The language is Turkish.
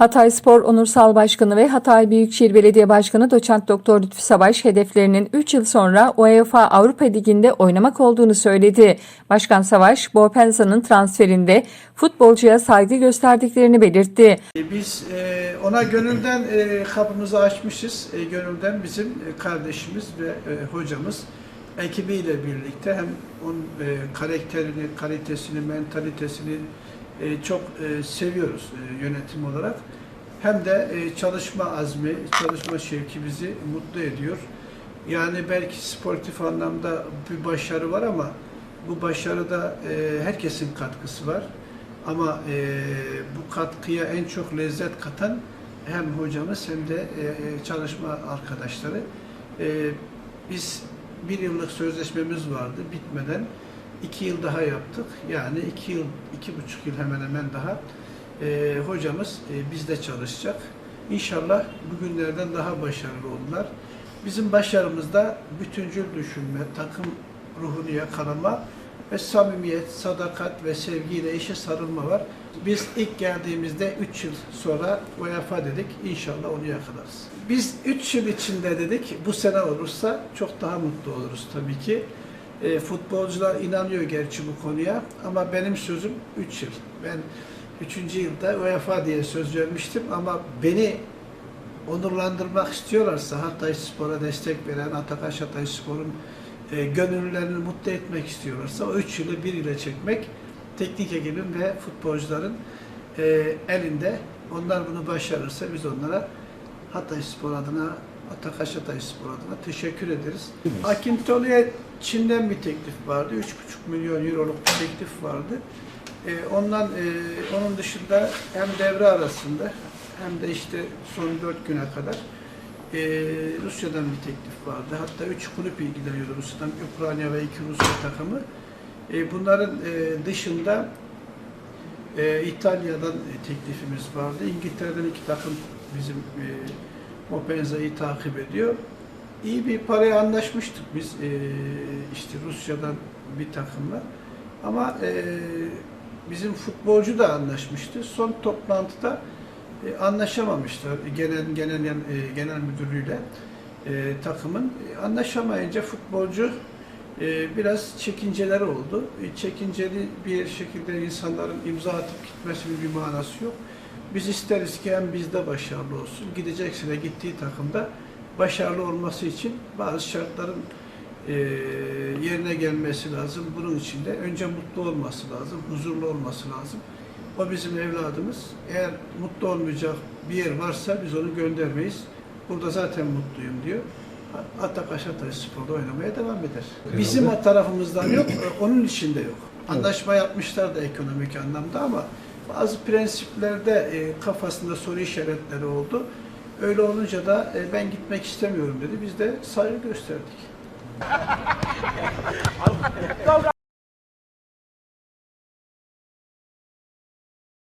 Hatay Spor Onursal Başkanı ve Hatay Büyükşehir Belediye Başkanı Doçent Doktor Lütfü Savaş hedeflerinin 3 yıl sonra UEFA Avrupa Ligi'nde oynamak olduğunu söyledi. Başkan Savaş, Borpensa'nın transferinde futbolcuya saygı gösterdiklerini belirtti. E, Biz e, ona gönülden e, kapımızı açmışız. Gönülden bizim kardeşimiz ve hocamız ekibiyle birlikte hem onun karakterini, kalitesini, mentalitesini e, çok e, seviyoruz e, yönetim olarak. Hem de çalışma azmi, çalışma şevki bizi mutlu ediyor. Yani belki sportif anlamda bir başarı var ama bu başarıda herkesin katkısı var. Ama bu katkıya en çok lezzet katan hem hocamız hem de çalışma arkadaşları. Biz bir yıllık sözleşmemiz vardı bitmeden. İki yıl daha yaptık. Yani iki yıl, iki buçuk yıl hemen hemen daha e, hocamız e, bizde çalışacak. İnşallah bugünlerden daha başarılı olurlar. Bizim başarımızda bütüncül düşünme, takım ruhunu yakalama ve samimiyet, sadakat ve sevgiyle işe sarılma var. Biz ilk geldiğimizde 3 yıl sonra UEFA dedik. İnşallah onu yakalarız. Biz 3 yıl içinde dedik. Bu sene olursa çok daha mutlu oluruz tabii ki. E, futbolcular inanıyor gerçi bu konuya ama benim sözüm 3 yıl. Ben 3. yılda UEFA diye söz vermiştim ama beni onurlandırmak istiyorlarsa Hatay Spor'a destek veren Atakaş Hatay Spor'un e, gönüllülerini mutlu etmek istiyorlarsa o 3 yılı bir ile çekmek teknik ekibin ve futbolcuların e, elinde. Onlar bunu başarırsa biz onlara Hatay Spor adına, Atakaş Hatay Spor adına teşekkür ederiz. Hakim Tolu'ya Çin'den bir teklif vardı. 3,5 milyon euroluk bir teklif vardı. E, ondan e, onun dışında hem devre arasında hem de işte son 4 güne kadar e, Rusya'dan bir teklif vardı. Hatta 3 kulüp ilgileniyordu Rusya'dan. Ukrayna ve 2 Rusya takımı. E, bunların e, dışında e, İtalya'dan teklifimiz vardı. İngiltere'den iki takım bizim e, Mopenza'yı takip ediyor. İyi bir paraya anlaşmıştık biz e, işte Rusya'dan bir takımla. Ama e, bizim futbolcu da anlaşmıştı. Son toplantıda e, anlaşamamışlar genel genel e, genel müdürlüğüyle e, takımın E, anlaşamayınca futbolcu e, biraz çekinceleri oldu. E, çekinceli bir şekilde insanların imza atıp gitmesinin bir manası yok. Biz isteriz ki hem bizde başarılı olsun, gidecekse de gittiği takımda başarılı olması için bazı şartların e, yerine gelmesi lazım. Bunun için de önce mutlu olması lazım, huzurlu olması lazım. O bizim evladımız. Eğer mutlu olmayacak bir yer varsa biz onu göndermeyiz. Burada zaten mutluyum diyor. Atakaş Hatay Spor'da oynamaya devam eder. Bizim tarafımızdan yok, onun içinde yok. Anlaşma yapmışlar da ekonomik anlamda ama bazı prensiplerde e, kafasında soru işaretleri oldu. Öyle olunca da e, ben gitmek istemiyorum dedi. Biz de saygı gösterdik.